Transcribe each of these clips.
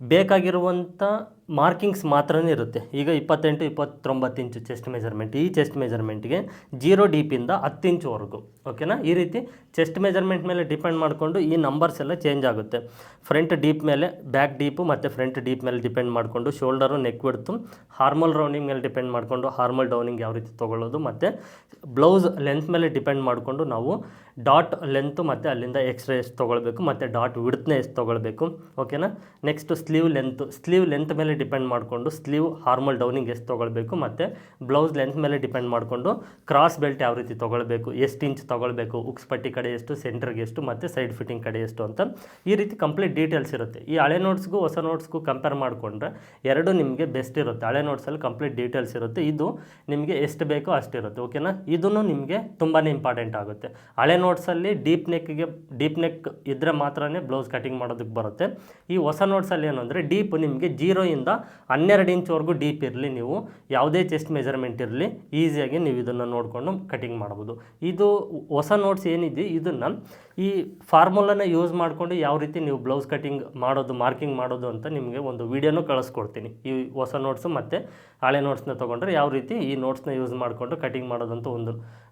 ಬೇಕಾಗಿರುವಂಥ ಮಾರ್ಕಿಂಗ್ಸ್ ಮಾತ್ರನೇ ಇರುತ್ತೆ. ಈಗ ಇಪ್ಪತ್ತೆಂಟು, ಇಪ್ಪತ್ತೊಂಬತ್ತು ಇಂಚು ಚೆಸ್ಟ್ ಮೆಜರ್ಮೆಂಟ್ ಈ ಚೆಸ್ಟ್ ಮೆಜರ್ಮೆಂಟ್ಗೆ ಜೀರೋ ಡೀಪಿಂದ ಹತ್ತು ಇಂಚುವರೆಗೂ ಓಕೆನಾ ಈ ರೀತಿ ಚೆಸ್ಟ್ ಮೆಜರ್ಮೆಂಟ್ ಮೇಲೆ ಡಿಪೆಂಡ್ ಮಾಡಿಕೊಂಡು ಈ ನಂಬರ್ಸ್ ಎಲ್ಲ ಚೇಂಜ್ ಆಗುತ್ತೆ. ಫ್ರಂಟ್ ಡೀಪ್ ಮೇಲೆ ಬ್ಯಾಕ್ ಡೀಪು ಮತ್ತು ಫ್ರಂಟ್ ಡೀಪ್ ಮೇಲೆ ಡಿಪೆಂಡ್ ಮಾಡಿಕೊಂಡು shoulder neck width armhole rounding ಮೇಲೆ ಡಿಪೆಂಡ್ ಮಾಡಿಕೊಂಡು ಹಾರ್ಮಲ್ ಡೌನಿಂಗ್ ಯಾವ ರೀತಿ ತೊಗೊಳ್ಳೋದು ಮತ್ತು ಬ್ಲೌಸ್ ಲೆಂತ್ ಮೇಲೆ ಡಿಪೆಂಡ್ ಮಾಡಿಕೊಂಡು ನಾವು ಡಾಟ್ ಲೆಂತು ಮತ್ತು ಅಲ್ಲಿಂದ ಎಕ್ಸ್ಟ್ರಾ ಎಷ್ಟು ತೊಗೊಳ್ಬೇಕು ಮತ್ತು ಡಾಟ್ ವಿಡ್ತ್ನ ಎಷ್ಟು ತೊಗೊಳ್ಬೇಕು, ಓಕೆನಾ? Next sleeve length sleeve length ಮೇಲೆ ಡಿಪೆಂಡ್ ಮಾಡಿಕೊಂಡು ಸ್ಲೀವ್ ಹಾರ್ಮಲ್ ಡೌನಿಂಗ್ ಎಷ್ಟು ತೊಗೊಳ್ಬೇಕು ಮತ್ತು ಬ್ಲೌಸ್ ಲೆಂತ್ ಮೇಲೆ ಡಿಪೆಂಡ್ ಮಾಡಿಕೊಂಡು ಕ್ರಾಸ್ ಬೆಲ್ಟ್ ಯಾವ ರೀತಿ ತೊಗೊಳ್ಬೇಕು, ಎಷ್ಟು ಇಂಚ್ ತೊಗೊಳ್ಬೇಕು, ಉಕ್ಸ್ ಪಟ್ಟಿ ಕಡೆ ಎಷ್ಟು, ಸೆಂಟ್ರಿಗೆ ಎಷ್ಟು ಮತ್ತು ಸೈಡ್ ಫಿಟ್ಟಿಂಗ್ ಕಡೆ ಎಷ್ಟು ಅಂತ ಈ ರೀತಿ ಕಂಪ್ಲೀಟ್ ಡೀಟೇಲ್ಸ್ ಇರುತ್ತೆ. ಈ ಹಳೆ ನೋಟ್ಸ್ಗೂ ಹೊಸ ನೋಟ್ಸ್ಗೂ ಕಂಪೇರ್ ಮಾಡಿಕೊಂಡ್ರೆ ಎರಡು ನಿಮಗೆ ಬೆಸ್ಟ್ ಇರುತ್ತೆ. ಹಳೆ ನೋಟ್ಸಲ್ಲಿ ಕಂಪ್ಲೀಟ್ ಡೀಟೇಲ್ಸ್ ಇರುತ್ತೆ. ಇದು ನಿಮಗೆ ಎಷ್ಟು ಬೇಕೋ ಅಷ್ಟಿರುತ್ತೆ ಓಕೆನಾ? ಇದನ್ನು ನಿಮಗೆ ತುಂಬಾ ಇಂಪಾರ್ಟೆಂಟ್ ಆಗುತ್ತೆ. ಹಳೆ ನೋಟ್ಸಲ್ಲಿ ಡೀಪ್ ನೆಕ್ಗೆ ಡೀಪ್ ನೆಕ್ ಇದ್ದರೆ ಮಾತ್ರನೇ ಬ್ಲೌಸ್ ಕಟಿಂಗ್ ಮಾಡೋದಕ್ಕೆ ಬರುತ್ತೆ. ಈ ಹೊಸ ನೋಟ್ಸಲ್ಲಿ ಏನು ಅಂದರೆ ಡೀಪ್ ನಿಮಗೆ ಜೀರೋಯಿಂದ ಹನ್ನೆರಡು ಇಂಚ್ವರೆಗೂ ಡೀಪ್ ಇರಲಿ ನೀವು. ಯಾವುದೇ ಚೆಸ್ಟ್ ಮೆಜರ್ಮೆಂಟ್ ಇರಲಿ ಈಸಿಯಾಗಿ ನೀವು ಇದನ್ನು ನೋಡಿಕೊಂಡು ಕಟಿಂಗ್ ಮಾಡ್ಬೋದು. ಇದು ಹೊಸ ನೋಟ್ಸ್ ಏನಿದೆ, ಇದನ್ನು ಈ ಫಾರ್ಮುಲಾನ ಯೂಸ್ ಮಾಡಿಕೊಂಡು ಯಾವ ರೀತಿ ನೀವು ಬ್ಲೌಸ್ ಕಟಿಂಗ್ ಮಾಡೋದು ಮಾರ್ಕಿಂಗ್ ಮಾಡೋದು ಅಂತ ನಿಮಗೆ ಒಂದು ವೀಡಿಯೋನೂ ಕಳಿಸ್ಕೊಡ್ತೀನಿ. ಈ ಹೊಸ ನೋಟ್ಸು ಮತ್ತು ಹಳೆ ನೋಟ್ಸ್ನ ತೊಗೊಂಡ್ರೆ ಯಾವ ರೀತಿ ಈ ನೋಟ್ಸ್ನ ಯೂಸ್ ಮಾಡಿಕೊಂಡು ಕಟಿಂಗ್ ಮಾಡೋದಂತ ಒಂದು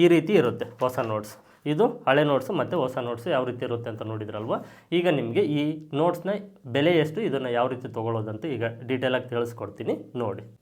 ಈ ರೀತಿ ಇರುತ್ತೆ ಹೊಸ ನೋಟ್ಸ್ ಇದು ಹಳೆ ನೋಟ್ಸು ಮತ್ತು ಹೊಸ ನೋಟ್ಸು ಯಾವ ರೀತಿ ಇರುತ್ತೆ ಅಂತ ನೋಡಿದ್ರಲ್ವ? ಈಗ ನಿಮಗೆ ಈ ನೋಟ್ಸ್ನ ಬೆಲೆ ಎಷ್ಟು, ಇದನ್ನು ಯಾವ ರೀತಿ ತೊಗೊಳ್ಳೋದಂತ ಈಗ ಡೀಟೇಲಾಗಿ ತಿಳಿಸ್ಕೊಡ್ತೀನಿ. ನೋಡಿ.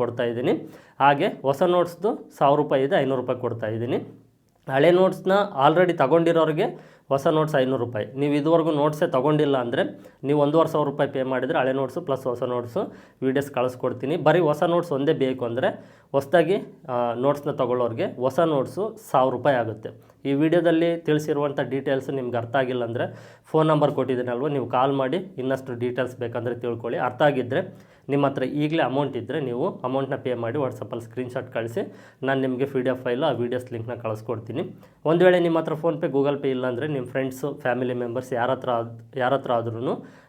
ಕೊಡ್ತಾ ಇದ್ದೀನಿ. ಹಾಗೆ ಹೊಸ ನೋಟ್ಸ್ದು ಸಾವಿರ ರೂಪಾಯಿ ಇದೆ, ಐನೂರು ರೂಪಾಯಿ ಕೊಡ್ತಾ ಇದ್ದೀನಿ. ಹಳೆ ನೋಟ್ಸ್ನ ಆಲ್ರೆಡಿ ತಗೊಂಡಿರೋರಿಗೆ ಹೊಸ ನೋಟ್ಸ್ ಐನೂರು ರೂಪಾಯಿ. ನೀವು ಇದುವರೆಗೂ ನೋಟ್ಸೇ ತೊಗೊಂಡಿಲ್ಲ ಅಂದರೆ ನೀವು ಒಂದೂವರೆ ಸಾವಿರ ರೂಪಾಯಿ ಪೇ ಮಾಡಿದರೆ ಹಳೆ ನೋಟ್ಸು ಪ್ಲಸ್ ಹೊಸ ನೋಟ್ಸು ವೀಡಿಯೋಸ್ ಕಳಿಸ್ಕೊಡ್ತೀನಿ. ಬರೀ ಹೊಸ ನೋಟ್ಸ್ ಒಂದೇ ಬೇಕು ಅಂದರೆ ಹೊಸದಾಗಿ ನೋಟ್ಸ್ನ ತೊಗೊಳ್ಳೋರಿಗೆ ಹೊಸ ನೋಟ್ಸು ಸಾವಿರ ರೂಪಾಯಿ ಆಗುತ್ತೆ. ಈ ವಿಡಿಯೋದಲ್ಲಿ ತಿಳಿಸಿರುವಂಥ ಡೀಟೇಲ್ಸ್ ನಿಮ್ಗೆ ಅರ್ಥ ಆಗಿಲ್ಲ ಅಂದರೆ ಫೋನ್ ನಂಬರ್ ಕೊಟ್ಟಿದ್ದೀನಲ್ವ, ನೀವು ಕಾಲ್ ಮಾಡಿ, ಇನ್ನಷ್ಟು ಡೀಟೇಲ್ಸ್ ಬೇಕಂದರೆ ತಿಳ್ಕೊಳ್ಳಿ. ಅರ್ಥ ಆಗಿದ್ದರೆ ನಿಮ್ಮ ಹತ್ರ ಈಗಲೇ ಅಮೌಂಟ್ ಇದ್ದರೆ ನೀವು ಅಮೌಂಟ್ನ ಪೇ ಮಾಡಿ ವಾಟ್ಸಪ್ಪಲ್ಲಿ ಸ್ಕ್ರೀನ್ಶಾಟ್ ಕಳಿಸಿ, ನಾನು ನಿಮಗೆ ಪಿ ಡಿ ಎಫ್ ಫೈಲು ಆ ವೀಡಿಯೋಸ್ ಲಿಂಕ್ನ ಕಳಿಸ್ಕೊಡ್ತೀನಿ. ಒಂದು ವೇಳೆ ನಿಮ್ಮ ಹತ್ರ ಫೋನ್ಪೇ ಗೂಗಲ್ ಪೇ ಇಲ್ಲ ಅಂದರೆ ನಿಮ್ಮ ಫ್ರೆಂಡ್ಸು ಫ್ಯಾಮಿಲಿ ಮೆಂಬರ್ಸ್ ಯಾರ ಹತ್ರ ಯಾರ ಹತ್ರ ಆದ್ರೂ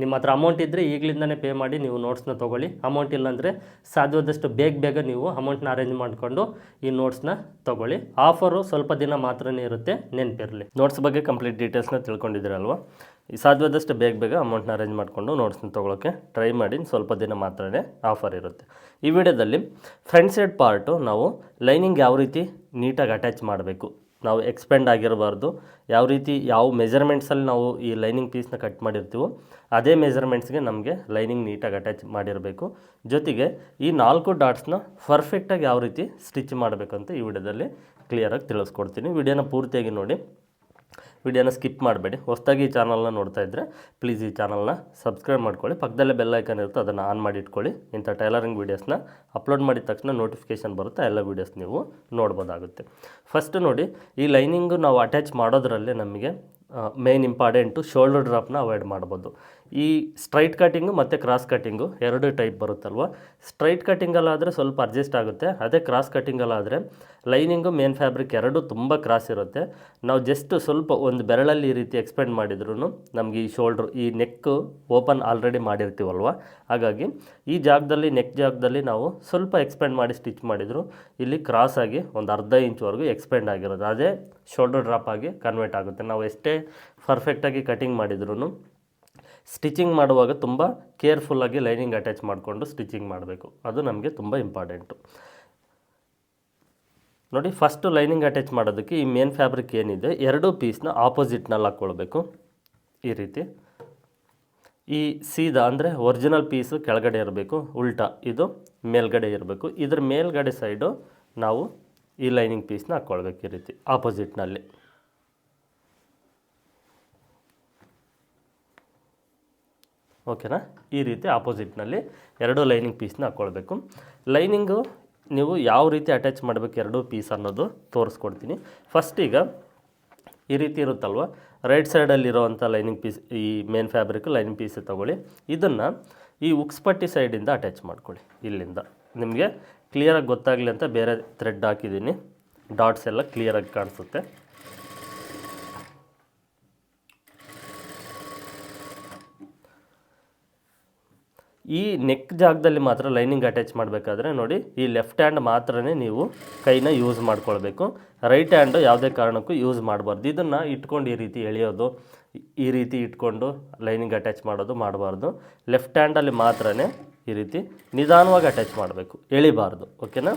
ನಿಮ್ಮ ಹತ್ರ ಅಮೌಂಟ್ ಇದ್ದರೆ ಈಗಲಿಂದನೇ ಪೇ ಮಾಡಿ ನೀವು ನೋಟ್ಸ್ನ ತೊಗೊಳ್ಳಿ. ಅಮೌಂಟ್ ಇಲ್ಲಾಂದರೆ ಸಾಧ್ಯವಾದಷ್ಟು ಬೇಗ ಬೇಗ ನೀವು ಅಮೌಂಟ್ನ ಅರೇಂಜ್ ಮಾಡಿಕೊಂಡು ಈ ನೋಟ್ಸ್ನ ತೊಗೊಳ್ಳಿ. ಆಫರು ಸ್ವಲ್ಪ ದಿನ ಮಾತ್ರನೇ ಇರುತ್ತೆ, ನೆನಪಿರಲಿ. ನೋಟ್ಸ್ ಬಗ್ಗೆ ಕಂಪ್ಲೀಟ್ ಡೀಟೇಲ್ಸ್ನ ತಿಳ್ಕೊಂಡಿದ್ದೀರಲ್ವ? ಸಾಧ್ಯವಾದಷ್ಟು ಬೇಗ ಬೇಗ ಅಮೌಂಟ್ನ ಅರೇಂಜ್ ಮಾಡಿಕೊಂಡು ನೋಟ್ಸ್ನ ತೊಗೊಳಕ್ಕೆ ಟ್ರೈ ಮಾಡಿ, ಸ್ವಲ್ಪ ದಿನ ಮಾತ್ರನೇ ಆಫರ್ ಇರುತ್ತೆ. ಈ ವಿಡಿಯೋದಲ್ಲಿ ಫ್ರಂಟ್ ಸೈಡ್ ಪಾರ್ಟು ನಾವು ಲೈನಿಂಗ್ ಯಾವ ರೀತಿ ನೀಟಾಗಿ ಅಟ್ಯಾಚ್ ಮಾಡಬೇಕು ನಾವು ಎಕ್ಸ್ಪೆಂಡ್ ಆಗಿರಬಾರ್ದು. ಯಾವ ರೀತಿ, ಯಾವ ಮೆಜರ್ಮೆಂಟ್ಸಲ್ಲಿ ನಾವು ಈ ಲೈನಿಂಗ್ ಪೀಸ್ನ ಕಟ್ ಮಾಡಿರ್ತೀವೋ, ಅದೇ ಮೆಜರ್ಮೆಂಟ್ಸ್ಗೆ ನಮಗೆ ಲೈನಿಂಗ್ ನೀಟಾಗಿ ಅಟ್ಯಾಚ್ ಮಾಡಿರಬೇಕು. ಜೊತೆಗೆ ಈ ನಾಲ್ಕು ಡಾಟ್ಸ್ನ ಪರ್ಫೆಕ್ಟಾಗಿ ಯಾವ ರೀತಿ ಸ್ಟಿಚ್ ಮಾಡಬೇಕಂತ ಈ ವಿಡಿಯೋದಲ್ಲಿ ಕ್ಲಿಯರಾಗಿ ತಿಳಿಸ್ಕೊಡ್ತೀನಿ. ವಿಡಿಯೋನ ಪೂರ್ತಿಯಾಗಿ ನೋಡಿ. ವಿಡಿಯೋನ ಸ್ಕಿಪ್ ಮಾಡಬೇಡಿ. ಹೊಸದಾಗಿ ಈ ಚಾನಲ್ನ ನೋಡ್ತಾ ಇದ್ದರೆ ಪ್ಲೀಸ್ ಈ ಚಾನಲ್ನ ಸಬ್ಸ್ಕ್ರೈಬ್ ಮಾಡ್ಕೊಳ್ಳಿ. ಪಕ್ಕದಲ್ಲೇ ಬೆಲ್ ಐಕನ್ ಇರುತ್ತೆ, ಅದನ್ನು ಆನ್ ಮಾಡಿ ಇಟ್ಕೊಳ್ಳಿ. ಇಂಥ ಟೈಲರಿಂಗ್ ವೀಡಿಯೋಸ್ನ ಅಪ್ಲೋಡ್ ಮಾಡಿದ ತಕ್ಷಣ ನೋಟಿಫಿಕೇಷನ್ ಬರುತ್ತೆ, ಎಲ್ಲ ವೀಡಿಯೋಸ್ ನೀವು ನೋಡ್ಬೋದಾಗುತ್ತೆ. ಫಸ್ಟ್ ನೋಡಿ, ಈ ಲೈನಿಂಗು ನಾವು ಅಟ್ಯಾಚ್ ಮಾಡೋದ್ರಲ್ಲೇ ನಮಗೆ ಮೇನ್ ಇಂಪಾರ್ಟೆಂಟು ಶೋಲ್ಡರ್ ಡ್ರಾಪ್ನ ಅವಾಯ್ಡ್ ಮಾಡ್ಬೋದು. ಈ ಸ್ಟ್ರೈಟ್ ಕಟ್ಟಿಂಗು ಮತ್ತು ಕ್ರಾಸ್ ಕಟ್ಟಿಂಗು ಎರಡು ಟೈಪ್ ಬರುತ್ತಲ್ವ? ಸ್ಟ್ರೈಟ್ ಕಟ್ಟಿಂಗಲ್ಲಾದರೆ ಸ್ವಲ್ಪ ಅಡ್ಜಸ್ಟ್ ಆಗುತ್ತೆ. ಅದೇ ಕ್ರಾಸ್ ಕಟ್ಟಿಂಗಲ್ಲಾದರೆ ಲೈನಿಂಗು ಮೇನ್ ಫ್ಯಾಬ್ರಿಕ್ ಎರಡು ತುಂಬ ಕ್ರಾಸ್ ಇರುತ್ತೆ. ನಾವು ಜಸ್ಟ್ ಸ್ವಲ್ಪ ಒಂದು ಬೆರಳಲ್ಲಿ ಈ ರೀತಿ ಎಕ್ಸ್ಪೆಂಡ್ ಮಾಡಿದ್ರೂ ನಮಗೆ ಈ ಶೋಲ್ಡ್ರ್ ಈ ನೆಕ್ಕು ಓಪನ್ ಆಲ್ರೆಡಿ ಮಾಡಿರ್ತೀವಲ್ವ? ಹಾಗಾಗಿ ಈ ಜಾಗದಲ್ಲಿ ನೆಕ್ ಜಾಗದಲ್ಲಿ ನಾವು ಸ್ವಲ್ಪ ಎಕ್ಸ್ಪೆಂಡ್ ಮಾಡಿ ಸ್ಟಿಚ್ ಮಾಡಿದ್ರು ಇಲ್ಲಿ ಕ್ರಾಸ್ ಆಗಿ ಒಂದು ಅರ್ಧ ಇಂಚ್ವರೆಗೂ ಎಕ್ಸ್ಪೆಂಡ್ ಆಗಿರೋದು. ಅದೇ ಶೋಲ್ಡರ್ ಡ್ರಾಪ್ ಆಗಿ ಕನ್ವರ್ಟ್ ಆಗುತ್ತೆ. ನಾವು ಎಷ್ಟೇ ಪರ್ಫೆಕ್ಟಾಗಿ ಕಟಿಂಗ್ ಮಾಡಿದ್ರು ಸ್ಟಿಚಿಂಗ್ ಮಾಡುವಾಗ ತುಂಬ ಕೇರ್ಫುಲ್ಲಾಗಿ ಲೈನಿಂಗ್ ಅಟ್ಯಾಚ್ ಮಾಡಿಕೊಂಡು ಸ್ಟಿಚಿಂಗ್ ಮಾಡಬೇಕು. ಅದು ನಮಗೆ ತುಂಬ ಇಂಪಾರ್ಟೆಂಟು. ನೋಡಿ ಫಸ್ಟು ಲೈನಿಂಗ್ ಅಟ್ಯಾಚ್ ಮಾಡೋದಕ್ಕೆ ಈ ಮೇನ್ ಫ್ಯಾಬ್ರಿಕ್ ಏನಿದೆ, ಎರಡೂ ಪೀಸ್ನ ಆಪೋಸಿಟ್ನಲ್ಲಿ ಹಾಕ್ಕೊಳ್ಬೇಕು. ಈ ರೀತಿ. ಈ ಸೀದಾ ಅಂದರೆ ಒರಿಜಿನಲ್ ಪೀಸು ಕೆಳಗಡೆ ಇರಬೇಕು, ಉಲ್ಟಾ ಇದು ಮೇಲ್ಗಡೆ ಇರಬೇಕು. ಇದ್ರ ಮೇಲ್ಗಡೆ ಸೈಡು ನಾವು ಈ ಲೈನಿಂಗ್ ಪೀಸ್ನ ಹಾಕ್ಕೊಳ್ಬೇಕು ಈ ರೀತಿ ಆಪೋಸಿಟ್ನಲ್ಲಿ ಓಕೆನಾ ಈ ರೀತಿ ಆಪೋಸಿಟ್ನಲ್ಲಿ ಎರಡು ಲೈನಿಂಗ್ ಪೀಸ್ನ ಹಾಕ್ಕೊಳ್ಬೇಕು ಲೈನಿಂಗು ನೀವು ಯಾವ ರೀತಿ ಅಟ್ಯಾಚ್ ಮಾಡಬೇಕು ಎರಡೂ ಪೀಸ್ ಅನ್ನೋದು ತೋರಿಸ್ಕೊಡ್ತೀನಿ. ಫಸ್ಟ್ ಈಗ ಈ ರೀತಿ ಇರುತ್ತಲ್ವ? ರೈಟ್ ಸೈಡಲ್ಲಿರೋವಂಥ ಲೈನಿಂಗ್ ಪೀಸ್ ಈ ಮೇನ್ ಫ್ಯಾಬ್ರಿಕ್ ಲೈನಿಂಗ್ ಪೀಸ್ ತೊಗೊಳ್ಳಿ. ಇದನ್ನು ಈ ಉಕ್ಸ್ಪಟ್ಟಿ ಸೈಡಿಂದ ಅಟ್ಯಾಚ್ ಮಾಡ್ಕೊಳ್ಳಿ. ಇಲ್ಲಿಂದ. ನಿಮಗೆ ಕ್ಲಿಯರಾಗಿ ಗೊತ್ತಾಗಲಿ ಅಂತ ಬೇರೆ ಥ್ರೆಡ್ ಹಾಕಿದ್ದೀನಿ. ಡಾಟ್ಸ್ ಎಲ್ಲ ಕ್ಲಿಯರಾಗಿ ಕಾಣಿಸುತ್ತೆ. ಈ ನೆಕ್ ಜಾಗದಲ್ಲಿ ಮಾತ್ರ ಲೈನಿಂಗ್ ಅಟ್ಯಾಚ್ ಮಾಡಬೇಕಾದ್ರೆ ನೋಡಿ, ಈ ಲೆಫ್ಟ್ ಹ್ಯಾಂಡ್ ಮಾತ್ರನೇ ನೀವು ಕೈನ ಯೂಸ್ ಮಾಡ್ಕೊಳ್ಬೇಕು. ರೈಟ್ ಹ್ಯಾಂಡು ಯಾವುದೇ ಕಾರಣಕ್ಕೂ ಯೂಸ್ ಮಾಡಬಾರ್ದು. ಇದನ್ನು ಇಟ್ಕೊಂಡು ಈ ರೀತಿ ಎಳೆಯೋದು, ಈ ರೀತಿ ಇಟ್ಕೊಂಡು ಲೈನಿಂಗ್ ಅಟ್ಯಾಚ್ ಮಾಡೋದು ಮಾಡಬಾರ್ದು. ಲೆಫ್ಟ್ ಹ್ಯಾಂಡಲ್ಲಿ ಮಾತ್ರನೇ ಈ ರೀತಿ ನಿಧಾನವಾಗಿ ಅಟ್ಯಾಚ್ ಮಾಡಬೇಕು. ಎಳಿಬಾರ್ದು. ಓಕೆನಾ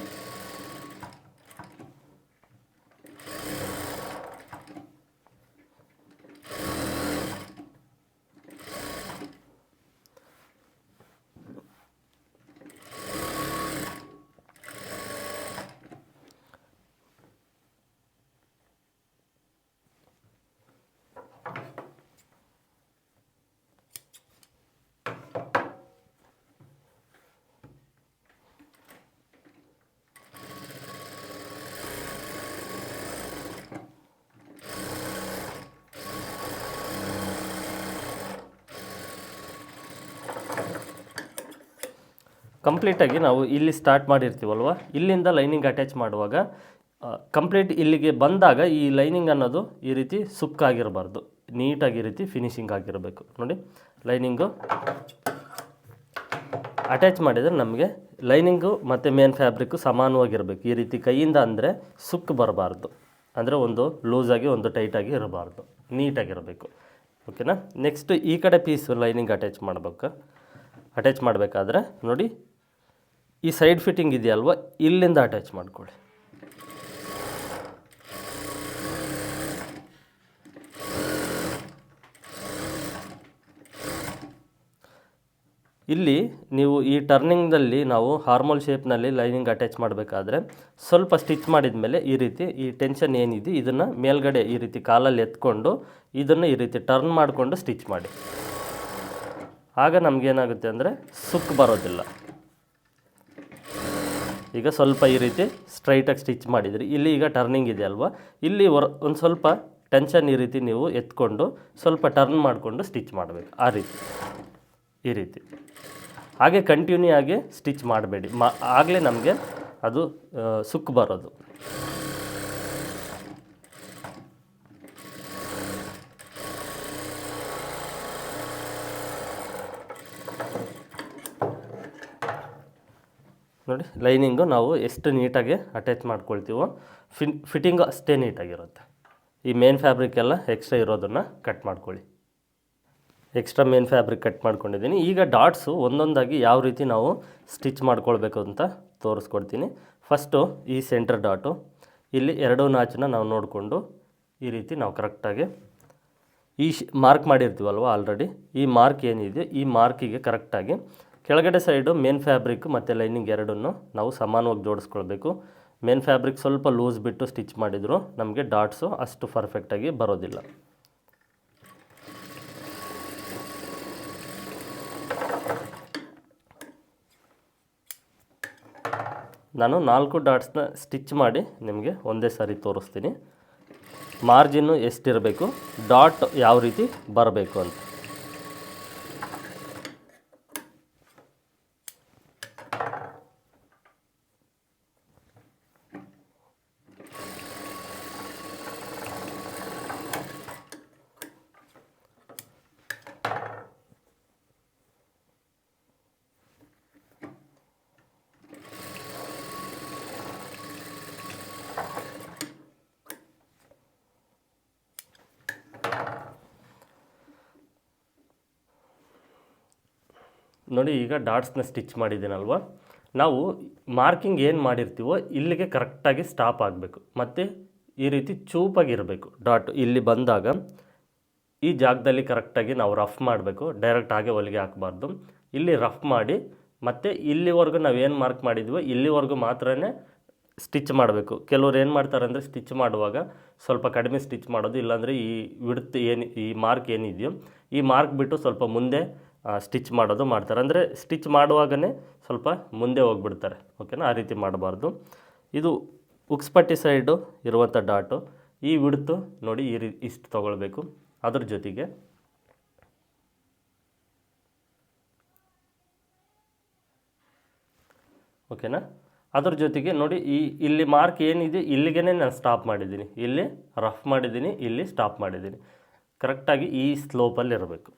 ಕಂಪ್ಲೀಟಾಗಿ ನಾವು ಇಲ್ಲಿ ಸ್ಟಾರ್ಟ್ ಮಾಡಿರ್ತೀವಲ್ವ? ಇಲ್ಲಿಂದ ಲೈನಿಂಗ್ ಅಟ್ಯಾಚ್ ಮಾಡುವಾಗ ಕಂಪ್ಲೀಟ್ ಇಲ್ಲಿಗೆ ಬಂದಾಗ ಈ ಲೈನಿಂಗ್ ಅನ್ನೋದು ಈ ರೀತಿ ಸುಕ್ಕಾಗಿರಬಾರ್ದು ನೀಟಾಗಿ ಈ ರೀತಿ ಫಿನಿಶಿಂಗ್ ಆಗಿರಬೇಕು. ನೋಡಿ, ಲೈನಿಂಗು ಅಟ್ಯಾಚ್ ಮಾಡಿದರೆ ನಮಗೆ ಲೈನಿಂಗು ಮತ್ತು ಮೇನ್ ಫ್ಯಾಬ್ರಿಕ್ಕು ಸಮಾನವಾಗಿರಬೇಕು. ಈ ರೀತಿ ಕೈಯಿಂದ ಅಂದರೆ ಸುಕ್ಕು ಬರಬಾರ್ದು. ಅಂದರೆ ಒಂದು ಲೂಸಾಗಿ, ಒಂದು ಟೈಟಾಗಿ ಇರಬಾರ್ದು. ನೀಟಾಗಿರಬೇಕು. ಓಕೆನಾ? ನೆಕ್ಸ್ಟ್ ಈ ಕಡೆ ಪೀಸು ಲೈನಿಂಗ್ ಅಟ್ಯಾಚ್ ಮಾಡಬೇಕು. ಅಟ್ಯಾಚ್ ಮಾಡಬೇಕಾದ್ರೆ ನೋಡಿ ಈ ಸೈಡ್ ಫಿಟ್ಟಿಂಗ್ ಇದೆಯಲ್ವ? ಇಲ್ಲಿಂದ ಅಟ್ಯಾಚ್ ಮಾಡಿಕೊಳ್ಳಿ. ಇಲ್ಲಿ ನೀವು ಈ ಟರ್ನಿಂಗ್ದಲ್ಲಿ ನಾವು ಹಾರ್ಮೋಲ್ ಶೇಪ್ನಲ್ಲಿ ಲೈನಿಂಗ್ ಅಟ್ಯಾಚ್ ಮಾಡಬೇಕಾದ್ರೆ ಸ್ವಲ್ಪ ಸ್ಟಿಚ್ ಮಾಡಿದ ಮೇಲೆ ಈ ರೀತಿ ಈ ಟೆನ್ಷನ್ ಏನಿದೆ, ಇದನ್ನು ಮೇಲ್ಗಡೆ ಈ ರೀತಿ ಕಾಲಲ್ಲಿ ಎತ್ಕೊಂಡು ಇದನ್ನು ಈ ರೀತಿ ಟರ್ನ್ ಮಾಡಿಕೊಂಡು ಸ್ಟಿಚ್ ಮಾಡಿ. ಆಗ ನಮಗೇನಾಗುತ್ತೆ ಅಂದರೆ ಸುಕ್ ಬರೋದಿಲ್ಲ. ಈಗ ಸ್ವಲ್ಪ ಈ ರೀತಿ ಸ್ಟ್ರೈಟಾಗಿ ಸ್ಟಿಚ್ ಮಾಡಿದ್ರಿ. ಇಲ್ಲಿ ಈಗ ಟರ್ನಿಂಗ್ ಇದೆ ಅಲ್ವಾ? ಇಲ್ಲಿ ಒಂದು ಸ್ವಲ್ಪ ಟೆನ್ಷನ್ ಈ ರೀತಿ ನೀವು ಎತ್ಕೊಂಡು ಸ್ವಲ್ಪ ಟರ್ನ್ ಮಾಡಿಕೊಂಡು ಸ್ಟಿಚ್ ಮಾಡಬೇಕು. ಆ ರೀತಿ. ಈ ರೀತಿ. ಹಾಗೆ ಕಂಟಿನ್ಯೂ ಆಗಿ ಸ್ಟಿಚ್ ಮಾಡಬೇಡಿ. ಮಾ, ಆಗಲೇ ನಮಗೆ ಅದು ಸುಕ್ಕು ಬರೋದು. ನೋಡಿ ಲೈನಿಂಗು ನಾವು ಎಷ್ಟು ನೀಟಾಗಿ ಅಟ್ಯಾಚ್ ಮಾಡ್ಕೊಳ್ತೀವೋ ಫಿನ್ ಫಿಟ್ಟಿಂಗು ಅಷ್ಟೇ ನೀಟಾಗಿರುತ್ತೆ. ಈ ಮೇನ್ ಫ್ಯಾಬ್ರಿಕ್ ಎಲ್ಲ ಎಕ್ಸ್ಟ್ರಾ ಇರೋದನ್ನು ಕಟ್ ಮಾಡ್ಕೊಳ್ಳಿ. ಎಕ್ಸ್ಟ್ರಾ ಮೇನ್ ಫ್ಯಾಬ್ರಿಕ್ ಕಟ್ ಮಾಡ್ಕೊಂಡಿದ್ದೀನಿ. ಈಗ ಡಾಟ್ಸು ಒಂದೊಂದಾಗಿ ಯಾವ ರೀತಿ ನಾವು ಸ್ಟಿಚ್ ಮಾಡ್ಕೊಳ್ಬೇಕು ಅಂತ ತೋರಿಸ್ಕೊಡ್ತೀನಿ. ಫಸ್ಟು ಈ ಸೆಂಟರ್ ಡಾಟು ಇಲ್ಲಿ ಎರಡೂ ನಾಚನ್ನ ನಾವು ನೋಡಿಕೊಂಡು ಈ ರೀತಿ ನಾವು ಕರೆಕ್ಟಾಗಿ ಈ ಶ್ ಮಾರ್ಕ್ ಮಾಡಿರ್ತೀವಲ್ವ ಆಲ್ರೆಡಿ ಈ ಮಾರ್ಕ್ ಏನಿದೆ ಈ ಮಾರ್ಕಿಗೆ ಕರೆಕ್ಟಾಗಿ ಕೆಳಗಡೆ ಸೈಡು ಮೇನ್ ಫ್ಯಾಬ್ರಿಕ್ ಮತ್ತು ಲೈನಿಂಗ್ ಎರಡನ್ನು ನಾವು ಸಮಾನವಾಗಿ ಜೋಡಿಸ್ಕೊಳ್ಬೇಕು. ಮೇನ್ ಫ್ಯಾಬ್ರಿಕ್ ಸ್ವಲ್ಪ ಲೂಸ್ ಬಿಟ್ಟು ಸ್ಟಿಚ್ ಮಾಡಿದ್ರು ನಮಗೆ ಡಾಟ್ಸು ಅಷ್ಟು ಪರ್ಫೆಕ್ಟಾಗಿ ಬರೋದಿಲ್ಲ. ನಾನು ನಾಲ್ಕು ಡಾಟ್ಸ್ನ ಸ್ಟಿಚ್ ಮಾಡಿ ನಿಮಗೆ ಒಂದೇ ಸಾರಿ ತೋರಿಸ್ತೀನಿ. ಮಾರ್ಜಿನ್ನು ಎಷ್ಟಿರಬೇಕು? ಡಾಟ್ ಯಾವ ರೀತಿ ಬರಬೇಕು ಅಂತ. ನೋಡಿ ಈಗ ಡಾಟ್ಸ್ನ ಸ್ಟಿಚ್ ಮಾಡಿದ್ದೀನಲ್ವ? ನಾವು ಮಾರ್ಕಿಂಗ್ ಏನು ಮಾಡಿರ್ತೀವೋ ಇಲ್ಲಿಗೆ ಕರೆಕ್ಟಾಗಿ ಸ್ಟಾಪ್ ಆಗಬೇಕು. ಮತ್ತು ಈ ರೀತಿ ಚೂಪಾಗಿರಬೇಕು ಡಾಟ್ ಇಲ್ಲಿ ಬಂದಾಗ. ಈ ಜಾಗದಲ್ಲಿ ಕರೆಕ್ಟಾಗಿ ನಾವು ರಫ್ ಮಾಡಬೇಕು. ಡೈರೆಕ್ಟ್ ಹಾಗೆ ಹೊಲಿಗೆ ಹಾಕಬಾರ್ದು. ಇಲ್ಲಿ ರಫ್ ಮಾಡಿ. ಮತ್ತು ಇಲ್ಲಿವರೆಗೂ ಏನು ಮಾರ್ಕ್ ಮಾಡಿದ್ವೋ ಇಲ್ಲಿವರೆಗೂ ಮಾತ್ರನೇ ಸ್ಟಿಚ್ ಮಾಡಬೇಕು. ಕೆಲವ್ರು ಏನು ಮಾಡ್ತಾರೆ ಅಂದರೆ ಸ್ಟಿಚ್ ಮಾಡುವಾಗ ಸ್ವಲ್ಪ ಕಡಿಮೆ ಸ್ಟಿಚ್ ಮಾಡೋದು, ಇಲ್ಲಾಂದರೆ ಈ ವಿಡ್ತ್ ಏನು, ಈ ಮಾರ್ಕ್ ಏನಿದೆಯೋ, ಈ ಮಾರ್ಕ್ ಬಿಟ್ಟು ಸ್ವಲ್ಪ ಮುಂದೆ ಸ್ಟಿಚ್ ಮಾಡೋದು ಮಾಡ್ತಾರೆ. ಅಂದರೆ ಸ್ಟಿಚ್ ಮಾಡುವಾಗಲೇ ಸ್ವಲ್ಪ ಮುಂದೆ ಹೋಗ್ಬಿಡ್ತಾರೆ. ಓಕೆನಾ ಆ ರೀತಿ ಮಾಡಬಾರ್ದು. ಇದು ಉಕ್ಸ್ಪಟ್ಟಿ ಸೈಡು ಇರುವಂಥ ಡಾಟು. ಈ ವಿಡ್ತು ನೋಡಿ ಈ ರೀ, ಇಷ್ಟು ತೊಗೊಳ್ಬೇಕು. ಅದ್ರ ಜೊತೆಗೆ ಓಕೆನಾ ಅದ್ರ ಜೊತೆಗೆ ನೋಡಿ ಈ, ಇಲ್ಲಿ ಮಾರ್ಕ್ ಏನಿದೆ ಇಲ್ಲಿಗೆ ನಾನು ಸ್ಟಾಪ್ ಮಾಡಿದ್ದೀನಿ. ಇಲ್ಲಿ ರಫ್ ಮಾಡಿದ್ದೀನಿ, ಇಲ್ಲಿ ಸ್ಟಾಪ್ ಮಾಡಿದ್ದೀನಿ. ಕರೆಕ್ಟಾಗಿ ಈ ಸ್ಲೋಪಲ್ಲಿ ಇರಬೇಕು.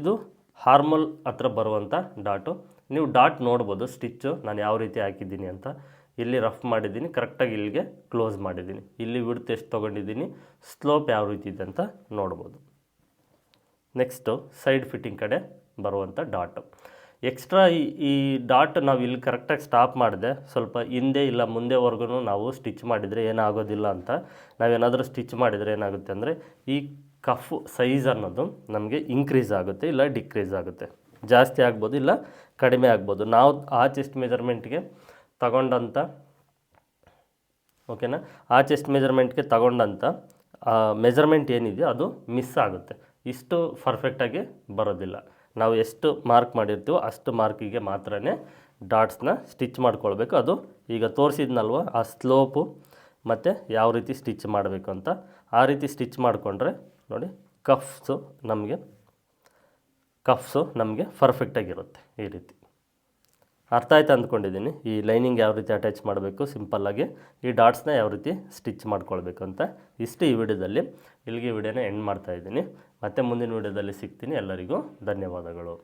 ಇದು ಹಾರ್ಮಲ್ ಹತ್ರ ಬರುವಂಥ ಡಾಟು. ನೀವು ಡಾಟ್ ನೋಡ್ಬೋದು, ಸ್ಟಿಚ್ಚು, ನಾನು ಯಾವ ರೀತಿ ಹಾಕಿದ್ದೀನಿ ಅಂತ. ಇಲ್ಲಿ ರಫ್ ಮಾಡಿದ್ದೀನಿ ಕರೆಕ್ಟಾಗಿ ಇಲ್ಲಿಗೆ ಕ್ಲೋಸ್ ಮಾಡಿದ್ದೀನಿ. ಇಲ್ಲಿ ವಿಡ್ತ್ ಎಷ್ಟು ತೊಗೊಂಡಿದ್ದೀನಿ, ಸ್ಲೋಪ್ ಯಾವ ರೀತಿ ಇದೆ ಅಂತ ನೋಡ್ಬೋದು. ನೆಕ್ಸ್ಟು ಸೈಡ್ ಫಿಟ್ಟಿಂಗ್ ಕಡೆ ಬರುವಂಥ ಡಾಟು. ಎಕ್ಸ್ಟ್ರಾ ಈ ಡಾಟ್ ನಾವು ಇಲ್ಲಿ ಕರೆಕ್ಟಾಗಿ ಸ್ಟಾಪ್ ಮಾಡಿದೆ. ಸ್ವಲ್ಪ ಹಿಂದೆ ಇಲ್ಲ ಮುಂದೆವರೆಗೂ ನಾವು ಸ್ಟಿಚ್ ಮಾಡಿದರೆ ಏನಾಗೋದಿಲ್ಲ ಅಂತ. ನಾವೇನಾದರೂ ಸ್ಟಿಚ್ ಮಾಡಿದರೆ ಏನಾಗುತ್ತೆ ಅಂದರೆ ಈ ಕಫ್ ಸೈಜ್ ಅನ್ನೋದು ನಮಗೆ ಇನ್ಕ್ರೀಸ್ ಆಗುತ್ತೆ ಇಲ್ಲ ಡಿಕ್ರೀಸ್ ಆಗುತ್ತೆ. ಜಾಸ್ತಿ ಆಗ್ಬೋದು ಇಲ್ಲ ಕಡಿಮೆ ಆಗ್ಬೋದು. ನಾವು ಆ ಚೆಸ್ಟ್ ಮೆಜರ್ಮೆಂಟ್ಗೆ ತಗೊಂಡಂಥ ಓಕೆನಾ ಆ ಚೆಸ್ಟ್ ಮೆಜರ್ಮೆಂಟ್ಗೆ ತಗೊಂಡಂಥ ಮೆಜರ್ಮೆಂಟ್ ಏನಿದೆಯೋ ಅದು ಮಿಸ್ ಆಗುತ್ತೆ. ಇಷ್ಟು ಪರ್ಫೆಕ್ಟಾಗಿ ಬರೋದಿಲ್ಲ. ನಾವು ಎಷ್ಟು ಮಾರ್ಕ್ ಮಾಡಿರ್ತೀವೋ ಅಷ್ಟು ಮಾರ್ಕಿಗೆ ಮಾತ್ರನೇ ಡಾಟ್ಸ್ನ ಸ್ಟಿಚ್ ಮಾಡ್ಕೊಳ್ಬೇಕು. ಅದು ಈಗ ತೋರಿಸಿದ್ನಲ್ವ? ಆ ಸ್ಲೋಪು ಮತ್ತು ಯಾವ ರೀತಿ ಸ್ಟಿಚ್ ಮಾಡಬೇಕು ಅಂತ. ಆ ರೀತಿ ಸ್ಟಿಚ್ ಮಾಡಿಕೊಂಡ್ರೆ ನೋಡಿ, ಕಫ್ಸು ನಮಗೆ ಕಫ್ಸು ನಮಗೆ ಪರ್ಫೆಕ್ಟಾಗಿರುತ್ತೆ ಈ ರೀತಿ. ಅರ್ಥ ಆಯ್ತು ಅಂದ್ಕೊಂಡಿದ್ದೀನಿ, ಈ ಲೈನಿಂಗ್ ಯಾವ ರೀತಿ ಅಟ್ಯಾಚ್ ಮಾಡಬೇಕು ಸಿಂಪಲ್ಲಾಗಿ ಈ ಡಾಟ್ಸ್ನ ಯಾವ ರೀತಿ ಸ್ಟಿಚ್ ಮಾಡ್ಕೊಳ್ಬೇಕು ಅಂತ. ಇಷ್ಟು ಈ ವಿಡಿಯೋದಲ್ಲಿ. ಇಲ್ಲಿಗೆ ವಿಡಿಯೋನ ಎಂಡ್ ಮಾಡ್ತಾಯಿದ್ದೀನಿ ಮತ್ತು ಮುಂದಿನ ವಿಡಿಯೋದಲ್ಲಿ ಸಿಗ್ತೀನಿ. ಎಲ್ಲರಿಗೂ ಧನ್ಯವಾದಗಳು.